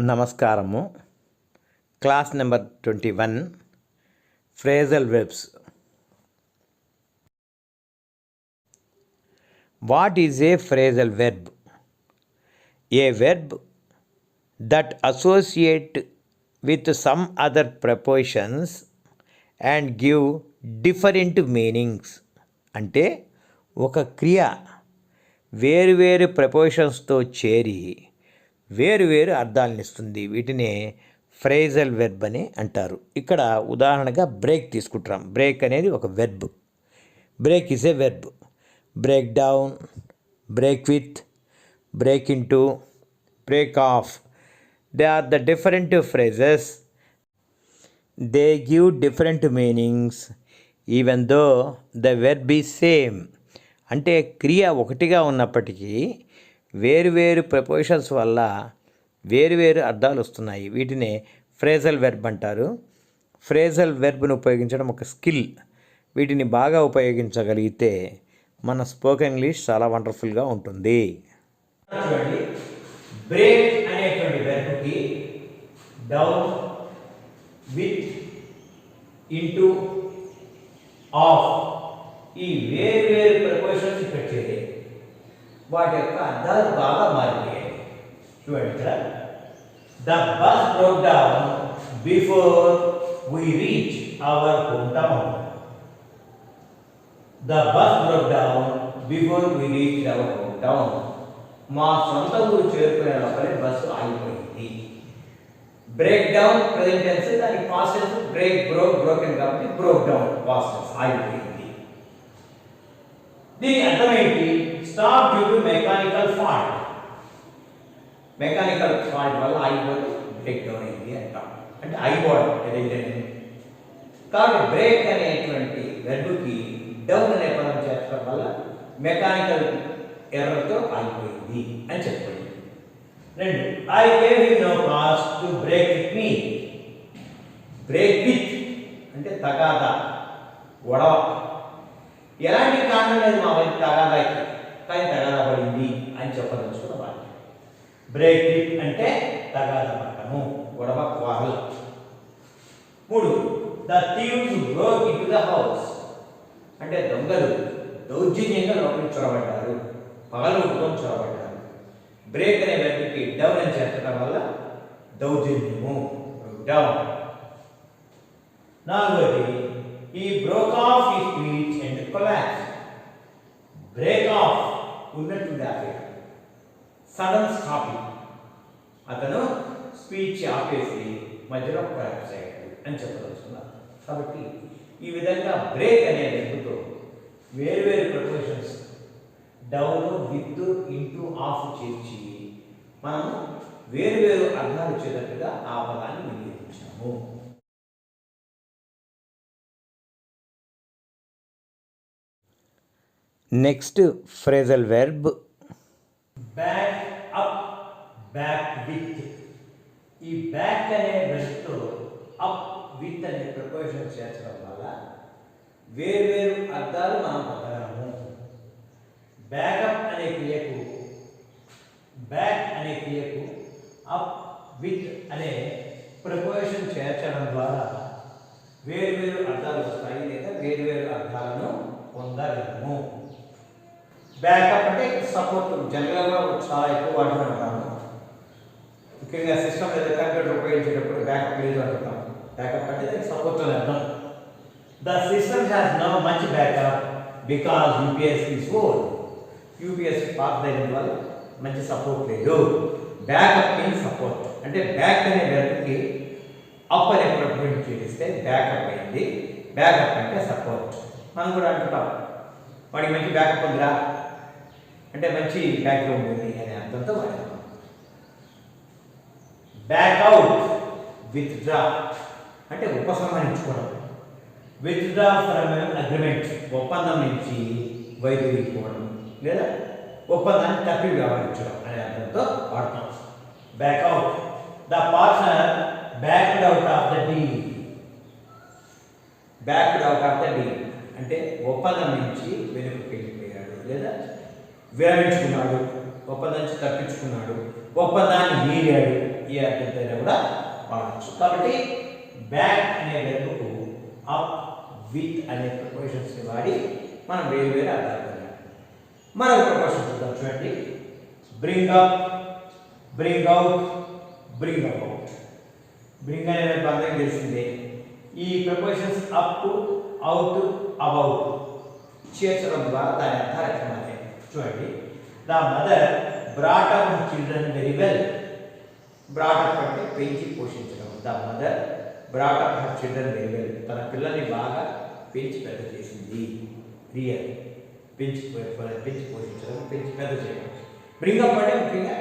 నమస్కారము. Class number twenty one phrasal verbs. What is a phrasal verb? A verb that associate with some other prepositions and give different meanings. అంటే ఒక క్రియ వేరువేరు ప్రపోషన్స్తో చేరి వేరువేరు అర్థాలను ఇస్తుంది. వీటినే ఫ్రేజల్ వెర్బ్ అని అంటారు. ఇక్కడ ఉదాహరణగా బ్రేక్ తీసుకుంటాం బ్రేక్ అనేది ఒక verb. Break is a verb. Break down break with break in to break off. They are the different phrases. They give different meanings. Even though the verb is same. అంటే క్రియ ఒకటిగా ఉన్నప్పటికీ వేరువేరు proportions వల్ల వేరువేరు అర్థాలు వస్తున్నాయి. వీటినే ఫ్రేజల్ వెర్బ్ అంటారు. ఫ్రేజల్ వెర్బ్ను ఉపయోగించడం ఒక స్కిల్ వీటిని బాగా ఉపయోగించగలిగితే మన స్పోకెన్ ఇంగ్లీష్ చాలా వండర్ఫుల్గా ఉంటుంది. బ్రేక్ అనేటువంటి వెర్బ్కి డౌన్ విత్ ఇంటూ ఆఫ్ ఈ వే వేరు ప్రపోజన్స్ ఇక్కడ చేరాయి వాటి యొక్క అర్థాలు బాగా మారిపోయాయి చూడండి ఇక్కడ the bus broke down before we reach our home town the bus broke down before we reach our home town మా సొంత ఊరు చేరుకునే లోపలే బస్సు ఆగిపోయింది బ్రేక్ డౌన్ ప్రజెంట్ టెన్స్ దాని past tense break broke broken కాబట్టి బ్రోక్ డౌన్ పాస్ట్ టెన్స్ ఆగిపోయింది దీని అర్థం ఏంటి stop due to mechanical fault mechanical fault వల్ల ఆగిపోతే బ్రేక్ డౌన్ అయింది అంటాం. అంటే ఆగిపోవడం ఏదైతే కాబట్టి బ్రేక్ అనేటువంటి వెర్బుకి డౌన్ అనే పదం చేర్చడం వల్ల మెకానికల్ ఎర్రర్తో ఆగిపోయింది అని చెప్పండి. రెండు I gave you no cause to break with me break with అంటే తగాదా గొడవ. ఎలాంటి కారణం లేదు మా వైపు తగాదాకి కానీ తగాదా పడింది అని చెప్పదలుచుకున్న వాక్యం బ్రేక్ విత్ అంటే తగాద పడటము గొడవ క్వారల్ మూడు the thieves broke in the house అంటే దొంగలు దౌర్జన్యంగా లోపలికి చొరబడ్డారు పగలు ఉట్టుకొని చొరబడ్డారు. బ్రేక్ అనే వ్యక్తికి డౌన్ అని చేర్చడం వల్ల దౌర్జన్యము డౌన్ నాలుగోది ఈ బ్రోక్ ఆఫ్ ఈ speech and collapse break off ఉన్నట్టుండి ఆపేది సడన్ స్టాపింగ్ అతను స్పీచ్ ఆపేసి మధ్యలో కొలాప్స్ అయ్యాడు అని చెప్పదలుచుకున్నారు కాబట్టి ఈ విధంగా బ్రేక్ అనే వేరు వేరువేరు prepositions down with into off చేర్చి మనము వేరువేరు అర్థాలు వచ్చేటట్టుగా ఆ పదాన్ని వినియోగించాము. Next phrasal verb back up back with ఈ బ్యాక్ అనే బ్రష్తో అప్ విత్ అనే ప్రపోజన్ చేర్చడం వల్ల వేర్వేరు అర్థాలు మనం పొందగలము. బ్యాకప్ అనే క్రియకు బ్యాక్ అనే క్రియకు అప్ విత్ అనే ప్రపోజన్ చేర్చడం ద్వారా వేర్వేరు అర్థాలు వస్తాయి లేదా వేర్వేరు అర్థాలను పొందగలము. బ్యాకప్ అంటే సపోర్ట్ జనరల్గా చాలా ఎక్కువ వాడుతూ ఉంటాము ముఖ్యంగా సిస్టమ్ లేదా కంప్యూటర్ ఉపయోగించేటప్పుడు బ్యాకప్ లేదు అంటున్నాం బ్యాకప్ అంటే సపోర్ట్ అర్థం. The system has no much backup because UPS is old. UPS పాత అయిన వల్ల మంచి సపోర్ట్ లేదు. Backup mean support. అంటే బ్యాక్ అనే వ్యక్తికి అప్ అనే ప్రింట్ చేస్తే బ్యాకప్ అయింది. బ్యాకప్ అంటే సపోర్ట్. మనం కూడా అంటుంటాం వాడికి మంచి బ్యాకప్ ఉందిరా. అంటే మంచి బ్యాక్గ్రౌండ్ ఉంది అనే అర్థంతో వాడతాం బ్యాక్ అవుట్ విత్ డ్రా అంటే ఉపసంహరించుకోవడం విత్ డ్రా ఫ్రమ్ అగ్రిమెంట్ ఒప్పందం నుంచి వైదొలిగిపోవడం లేదా ఒప్పందాన్ని తప్పి వ్యవహరించడం అనే అర్థంతో వాడతాం. Back out the partner backed out of the deal backed out of the deal అంటే ఒప్పందం నుంచి వెనుకకి వెళ్ళిపోయాడు లేదా విరమించుకున్నాడు ఒప్పందం తప్పించుకున్నాడు ఒప్పందాన్ని మీరాడు. ఈ అర్థంతో కూడా వాడచ్చు. కాబట్టి బ్యాక్ అనే వెర్బకు అప్ విత్ అనే ప్రపోజిషన్స్ని వాడి మనం వేరు వేరు అర్థాలు మరొక ప్రపోజిషన్ చూద్దాం చూడండి. Bring up bring out bring out bring అనే వెర్బ్ తెలిసింది తెలిసిందే. ఈ ప్రపోజిషన్స్ అప్ అవుట్ అబౌట్ చేర్చడం ద్వారా దాని అర్థాలు ఎట్లా మారాయి చూడండి the mother brought up children very well brought up అంటే పెంచి పోషించడం. The mother brought up her children very well తన పిల్లల్ని బాగా పెంచి పెద్ద చేసింది. రియల్ పెంచి పో- పెంచి పోషించడం పెంచి పెద్ద చేయడం. బ్రింగ్ అప్ అంటే ముఖ్యంగా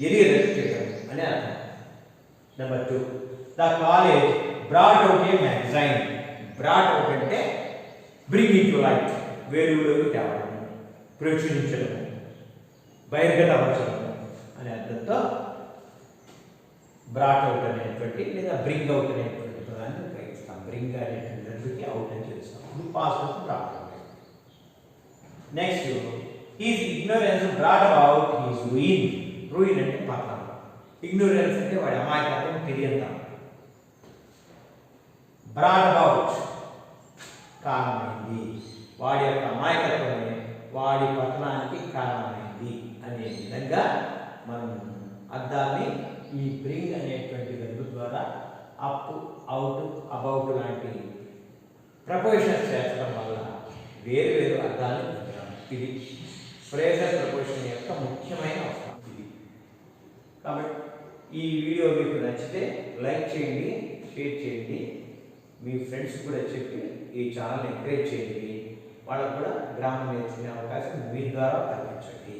ఎదిగేటట్టు చేయడం అని అర్థం. Number two the college brought out a magazine brought out అంటే బ్రింగ్ ఇన్ టు లైట్ వేరువులోకి తేవడం. ప్రచురించడం బహిర్గతపరచడం అనే అర్థంతో బ్రాట్ అవుట్ అనేటువంటి లేదా బ్రింగ్ అవుట్ అనేటువంటి పదాన్ని ఉపయోగిస్తాం. బ్రింగ్ అనేటువంటి దానికి అవుట్ అని చేస్తాం ఇప్పుడు past brought out next his ignorance brought out his ruin ruin అంటే పతనం ఇగ్నోరెన్స్ అంటే వాడి అమాయకత్వం తెలియంతాం. బ్రాట్ అవుట్ కారణమైంది. వాడి యొక్క అమాయకత్వమే వాడి పతనానికి కారణమైంది అనే విధంగా మనం అర్థాన్ని ఈ బ్రింగ్ అనేటువంటి వెలుగు ద్వారా అప్ అవుట్ అబౌట్ లాంటి ప్రపోజిషన్స్ చేర్చడం వల్ల వేరు వేరు అర్థాలు పొందడం. ఇది ఫ్రేజర్ ప్రపోజిషన్ యొక్క ముఖ్యమైన అవసరం. ఇది కాబట్టి ఈ వీడియో మీకు నచ్చితే లైక్ చేయండి షేర్ చేయండి. మీ ఫ్రెండ్స్ కూడా చెప్పి ఈ ఛానల్ ఎంకరేజ్ చేయండి. వాళ్ళకు కూడా గ్రామం నేర్చుకునే అవకాశం మీ ద్వారా కల్పించండి.